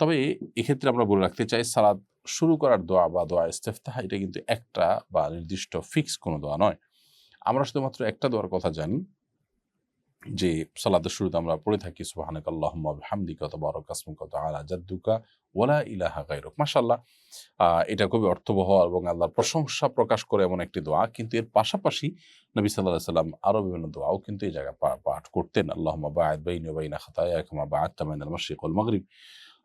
তবে এক্ষেত্রে আমরা বলে রাখতে চাই সালাদ শুরু করার দোয়া বা দোয়া ইস্তেফতাহ এটা কিন্তু একটা বা নির্দিষ্ট ফিক্স কোনো দোয়া নয়। আমরা শুধুমাত্র একটা দোয়ার কথা জানি যে সালাদের শুরুতে আমরা পড়ে থাকি সুবাহানাক আল্লাহুম্মা বিহামদিকা তাবারাক আসমুকা তাআলা জাদ্দুকা ওয়ালা ইলাহা গায়রুক। মাশাআল্লাহ আহ, এটা খুবই অর্থবহ এবং আল্লাহর প্রশংসা প্রকাশ করে এমন একটি দোয়া কিন্তু এর পাশাপাশি নবী আলাইহি সাল্লাম আরও বিভিন্ন দোয়াও কিন্তু এই জায়গায় পাঠ করতেন। বা'আদ বাইনি বাইনা খাতায়া বাইনাল মাশরিক ওয়াল মাগরিব।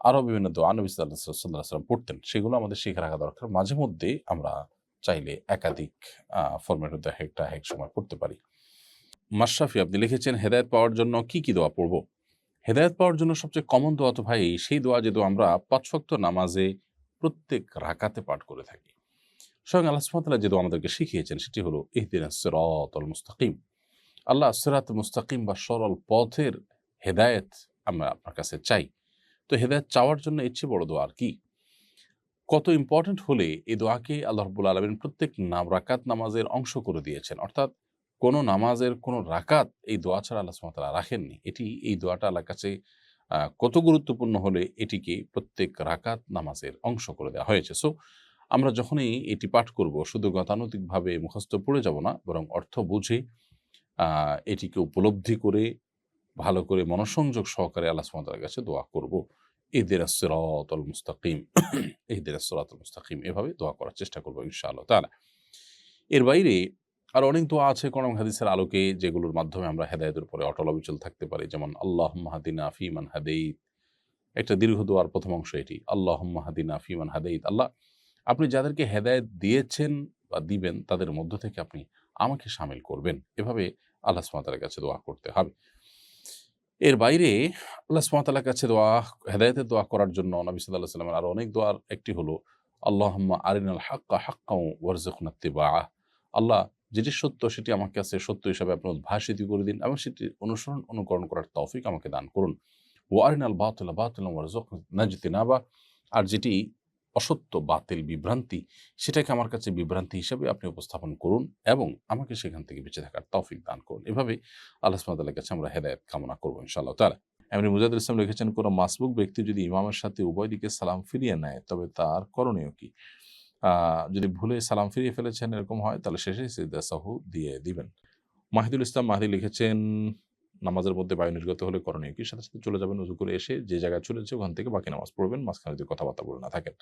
আরও বিভিন্ন দোয়া নবী সাল্লাম পড়তেন, সেগুলো আমাদের শিখে রাখা দরকার। মাঝে মধ্যে আমরা চাইলে একাধিক ফরম্যাট হতে একটা, এক সময় পড়তে পারি। মাশরাফি, আপনি লিখেছেন, হেদায়েত পাওয়ার জন্য কি কি দোয়া পড়ব? হেদায়েত পাওয়ার জন্য সবচেয়ে কমন দোয়া তো ভাই, সেই দোয়া যে দোয়া আমরা পাঁচ ওয়াক্ত নামাজে প্রত্যেক রাকাতে পাঠ করে থাকি। স্বয়ং আল্লাহ সুবহানাহু যে দোয়া আমাদেরকে শিখিয়েছেন, সেটি হলো ইহদিনাস সিরাতাল মুস্তাকিম। আল্লাহ সিরাত মুস্তাকিম বা সরল পথের হেদায়েত আমরা আপনার কাছে চাই। তো হেদায়েত চাওয়ার জন্য ইচ্ছে বড় দোয়া আর কি? কত ইম্পর্টেন্ট হলে এই দোয়াকে আল্লাহ রব্বুল আলমিন প্রত্যেক নাম রাকাত নামাজের অংশ করে দিয়েছেন। অর্থাৎ কোনো নামাজের কোনো রাকাত এই দোয়া ছাড়া আল্লাহ সুবহানাহু রাখেননি। এটি, এই দোয়াটা আল্লাহর কাছে কত গুরুত্বপূর্ণ হলে এটিকে প্রত্যেক রাকাত নামাজের অংশ করে দেওয়া হয়েছে। সো আমরা যখনই এটি পাঠ করব, শুধু গতানুতিকভাবে মুখস্থ পড়ে যাব না, বরং অর্থ বুঝে এটিকে উপলব্ধি করে ভালো করে মনোসংযোগ সহকারে আল্লাহ সুবহানাহু কাছে দোয়া করব। ঈদের সিরাতাল মুস্তাকিম ঈদের সিরাতাল মুস্তাকিম এভাবে দোয়া করার চেষ্টা করব ইনশাআল্লাহ তাআলা। এর বাইরে আর অনেক দোয়া আছে কোরআন হাদিসের আলোকে, যেগুলোর মাধ্যমে আমরা হেদায়েতের উপরে অটল অবিচল থাকতে পারি। যেমন আল্লাহ মাহাদিনা ফিমান হাদেইত। একটা দীর্ঘ দোয়ার প্রথম অংশ এটি আল্লাহ মাহাদিনা ফিমান হাদেইত। আল্লাহ, আপনি যাদেরকে হেদায়েত দিয়েছেন বা দিবেন, তাদের মধ্য থেকে আপনি আমাকে সামিল করবেন। এভাবে আল্লাহ সুমাতার কাছে দোয়া করতে হবে। এর বাইরে আল্লাহ সুমাতার কাছে দোয়া, হেদায়েতের দোয়া করার জন্য নবী সাল্লাহ সাল্লামের আরও অনেক দোয়ার একটি হলো আল্লাহ আল্লাহম্মা আরিনাল হাক্কা হাক্কাউ ওয়ারজুকনাত্তিবা আল্লাহ যেটি সত্য সেটি আমার কাছে সত্য হিসাবে আপনি উদ্ভাসিত করে দিন এবং সেটি অনুসরণ, অনুকরণ করার তৌফিক আমাকে দান করুন। ও আরিনাল বাতুল্লাহ বাতুল্লাহ ওয়ারজুক নাজতি নাবা আর যেটি অসত্য, বাতিল বিভ্রান্তি, সেটাকে আমার কাছে বিভ্রান্তি হিসাবে আপনি উপস্থাপন করুন এবং আমাকে সেখান থেকে বেঁচে থাকার তৌফিক দান করুন। এভাবে আল্লাহ সুবহানাহু কাছে আমরা হেদায়েত কামনা করব ইনশাআল্লাহ তাআলা। এমনি মুজাদুল ইসলাম লিখেছেন, কোনো মাসবুক ব্যক্তি যদি ইমামের সাথে উভয় দিকে সালাম ফিরিয়ে নেয়, তবে তার করণীয় কি? যদি ভুলে সালাম ফিরিয়ে ফেলেছেন এরকম হয়, তাহলে শেষে সিজদা সাহু দিয়ে দিবেন। মাহিদুল ইসলাম মাহিদি লিখেছেন নামাজের মধ্যে বায়ু নির্গত হলে করণীয় কি? সাথে সাথে চলে যাবেন উজু করে এসে যে জায়গায় চলেছে ওখান থেকে বাকি নামাজ পড়বেন, মাঝখানে যদি কথাবার্তা বলে না থাকেন।